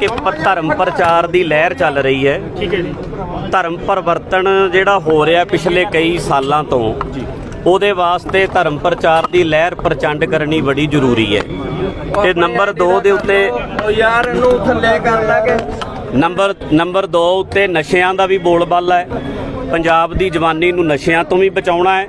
ਕਿ ਪ- ਧਰਮ ਪ੍ਰਚਾਰ ਦੀ ਲਹਿਰ ਚੱਲ ਰਹੀ ਹੈ। ਠੀਕ ਹੈ ਜੀ। ਧਰਮ ਪਰਿਵਰਤਨ ਜਿਹੜਾ ਹੋ ਰਿਹਾ ਪਿਛਲੇ ਕਈ ਸਾਲਾਂ ਤੋਂ ਉਹਦੇ ਵਾਸਤੇ ਧਰਮ ਪ੍ਰਚਾਰ ਦੀ ਲਹਿਰ ਪ੍ਰਚੰਡ ਕਰਨੀ ਬੜੀ ਜ਼ਰੂਰੀ ਹੈ। ਤੇ ਨੰਬਰ 2 ਦੇ ਉੱਤੇ ਯਾਰ ਨੂੰ ਥੱਲੇ ਕਰ ਲਾਂਗੇ ਨੰਬਰ ਨੰਬਰ 2 ਉੱਤੇ ਨਸ਼ਿਆਂ ਦਾ ਵੀ ਬੋਲਬਾਲਾ ਹੈ। ਪੰਜਾਬ ਦੀ ਜਵਾਨੀ ਨੂੰ ਨਸ਼ਿਆਂ ਤੋਂ ਵੀ ਬਚਾਉਣਾ ਹੈ।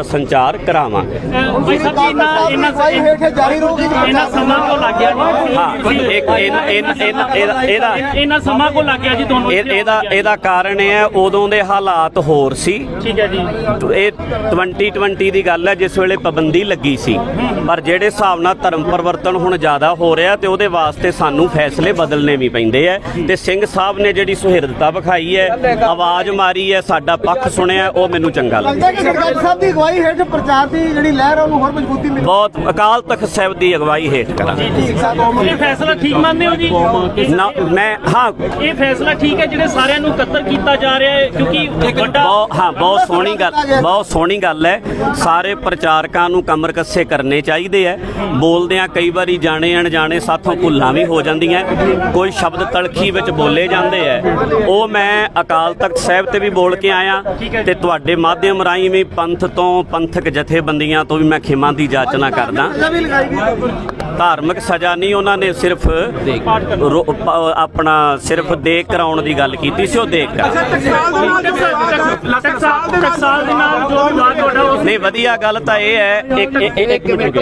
ਸੰਚਾਰ ਕਰਾਵਾਂਗੇ। ਭਾਈ ਸਾਹਿਬ ਜੀ ਇਹਨਾਂ ਇਹਨਾਂ ਇਹਨਾਂ ਸਮਾਂ ਕੋ ਲੱਗ ਗਿਆ ਜੀ। ਹਾਂ ਇੱਕ ਇਹਨਾਂ ਇਹਨਾਂ ਇਹਦਾ ਇਹਦਾ ਇਹਨਾਂ ਸਮਾਂ ਕੋ ਲੱਗ ਗਿਆ ਜੀ ਤੁਹਾਨੂੰ ਇਹ- ਇਹਦਾ ਇਹਦਾ ਕਾਰਨ ਇਹ ਹੈ ਉਦੋਂ ਦੇ ਹਾਲਾਤ ਹੋਰ ਸੀ। ਠੀਕ ਹੈ ਜੀ। ਇਹ 2020 ਦੀ ਗੱਲ ਹੈ ਜਿਸ ਵੇਲੇ ਪਾਬੰਦੀ ਲੱਗੀ ਸੀ। ਪਰ ਜਿਹੜੇ ਹਿਸਾਬ ਨਾਲ ਧਰਮ ਪਰਿਵਰਤਨ ਹੁਣ ਜ਼ਿਆਦਾ ਹੋ ਰਿਹਾ ਤੇ ਉਹਦੇ ਵਾਸਤੇ ਸਾਨੂੰ ਫੈਸਲੇ ਬਦਲਨੇ ਵੀ ਪੈਂਦੇ ਐ ਤੇ ਸਿੰਘ ਸਾਹਿਬ ਨੇ ਜਿਹੜੀ ਸੁਹਿਰਦਤਾ ਵਿਖਾਈ ਹੈ ਆਵਾਜ਼ ਮਾਰੀ ਹੈ ਸਾਡਾ ਪੱਖ ਸੁਣਿਆ ਉਹ ਮੈਨੂੰ ਚੰਗਾ ਲੱਗਦਾ ਸਾਹਿਬ ਅਗਵਾਈ ਹੇਠ ਪ੍ਰਚਾਰ ਦੀ ਜਿਹੜੀ ਲਹਿਰ ਆ ਉਹਨੂੰ ਹੋਰ ਮਜ਼ਬੂਤੀ ਮਿਲੇ। ਬਹੁਤ ਅਕਾਲ ਤਖਤ ਸਾਹਿਬ ਦੀ ਅਗਵਾਈ ਹੇਠ ਕਰਾਂਗੇ। ਇਹ ਫੈਸਲਾ ਠੀਕ ਮੰਨਦੇ ਹੋ ਜੀ? ਨਾ ਮੈਂ ਹਾਂ। ਇਹ ਫੈਸਲਾ ਠੀਕ ਹੈ ਜਿਹੜੇ ਸਾਰਿਆਂ ਨੂੰ ਇਕੱਤਰ ਕੀਤਾ ਜਾ ਰਿਹਾ ਹੈ ਕਿਉਂਕਿ ਵੱਡਾ ਬਹੁਤ ਹਾਂ ਬਹੁਤ ਸੋਹਣੀ ਗੱਲ ਬਹੁਤ ਸੋਹਣੀ ਗੱਲ ਹੈ। ਸਾਰੇ ਪ੍ਰਚਾਰਕਾਂ ਨੂੰ ਕਮਰ ਕੱਸੇ ਕਰਨੇ ਚਾਹੀਦੇ ਐ ਬੋਲਦਿਆਂ ਕਈ ਵਾਰੀ ਜਾਣੇ ਅਣਜਾਣੇ ਸਾਥੋਂ ਭੁੱਲਾਂ ਵੀ ਹੋ ਜਾਂਦੀਆਂ ਕੋਈ ਸ਼ਬਦ ਤਲਖੀ ਵਿੱਚ ਬੋਲੇ ਜਾਂਦੇ ਐ ਉਹ ਮੈਂ ਅਕਾਲ ਤਖਤ ਸਾਹਿਬ ਤੇ ਵੀ ਬੋਲ ਕੇ ਆਇਆ ਤੇ ਤੁਹਾਡੇ ਮਾਧਿਅਮ ਰਾਹੀਂ ਵੀ ਪੰਥ ਤੋਂ ਪੰਥਕ ਜਥੇਬੰਦੀਆਂ ਤੋਂ ਵੀ ਮੈਂ ਖਿਮਾ ਦੀ ਜਾਚਨਾ ਕਰਦਾ। ਧਾਰਮਿਕ ਸਜ਼ਾ ਨਹੀਂ ਉਹਨਾਂ ਨੇ ਸਿਰਫ ਆਪਣਾ ਸਿਰਫ ਦੇਖ ਕਰਾਉਣ ਦੀ ਗੱਲ ਕੀਤੀ ਸੀ ਉਹ ਦੇਖ ਨਹੀਂ ਵਧੀਆ ਗੱਲ ਤਾਂ ਇਹ ਹੈ ਇੱਕ ਇੱਕ ਮਿੰਟ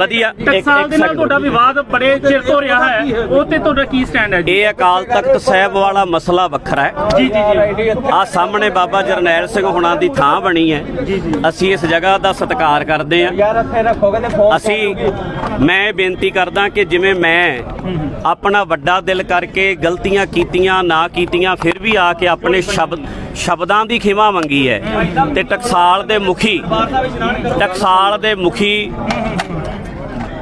ਵਧੀਆ ਇੱਕ ਟਕਸਾਲ ਇੱਕ ਦੇ ਨਾਲ ਤੁਹਾਡਾ ਵਿਵਾਦ ਬੜੇ ਚਿਰ ਤੋਂ ਰਿਹਾ ਹੈ ਉਹ ਤੇ ਤੁਹਾਡਾ ਕੀ ਸਟੈਂਡ ਹੈ ਇਹ ਅਕਾਲ ਤਖਤ ਸਾਹਿਬ ਵਾਲਾ ਮਸਲਾ ਵੱਖਰਾ ਹੈ। ਜੀ ਜੀ ਜੀ। ਆ ਸਾਹਮਣੇ ਬਾਬਾ ਜਰਨੈਲ ਸਿੰਘ ਹੁਣਾਂ ਦੀ ਥਾਂ ਬਣੀ ਹੈ। ਅਸੀਂ ਇਸ ਜਗ੍ਹਾ ਦਾ ਸਤਿਕਾਰ ਕਰਦੇ ਹਾਂ। ਯਾਰ ਇੱਥੇ ਰੱਖੋਗੇ ਤੇ ਫੋਨ ਅਸੀਂ ਮੈਂ ਬੇਨਤੀ ਕਰਦਾ ਕਿ ਜਿਵੇਂ ਮੈਂ ਆਪਣਾ ਵੱਡਾ ਦਿਲ ਕਰਕੇ ਗਲਤੀਆਂ ਕੀਤੀਆਂ ਨਾ ਕੀਤੀਆਂ ਫਿਰ ਵੀ ਆ ਕੇ ਆਪਣੇ ਸ਼ਬਦ ਸ਼ਬਦਾਂ ਦੀ ਖਿਮਾ ਮੰਗੀ ਹੈ। ਤੇ ਟਕਸਾਲ ਦੇ ਮੁਖੀ ਟਕਸਾਲ ਦੇ ਮੁਖੀ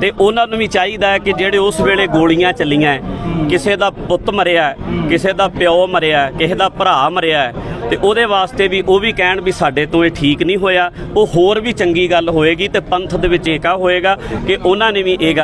ਤੇ ਉਹਨਾਂ ਨੂੰ ਵੀ ਚਾਹੀਦਾ ਹੈ ਕਿ ਜਿਹੜੇ ਉਸ ਵੇਲੇ ਗੋਲੀਆਂ ਚੱਲੀਆਂ ਕਿਸੇ ਦਾ ਪੁੱਤ ਮਰਿਆ ਕਿਸੇ ਦਾ ਪਿਓ ਮਰਿਆ ਕਿਸੇ ਦਾ ਭਰਾ ਮਰਿਆ ਹੈ, ਤੇ ਉਹਦੇ ਵਾਸਤੇ ਵੀ ਉਹ ਵੀ ਕਹਿਣ ਵੀ ਸਾਡੇ ਤੋਂ ਇਹ ਠੀਕ ਨਹੀਂ ਹੋਇਆ। ਉਹ ਹੋਰ ਵੀ ਚੰਗੀ ਗੱਲ ਹੋਏਗੀ ਤੇ ਪੰਥ ਦੇ ਵਿੱਚ ਏਕਾ ਹੋਏਗਾ ਕਿ ਉਹਨਾਂ ਨੇ ਵੀ ਇਹ ਗੱਲ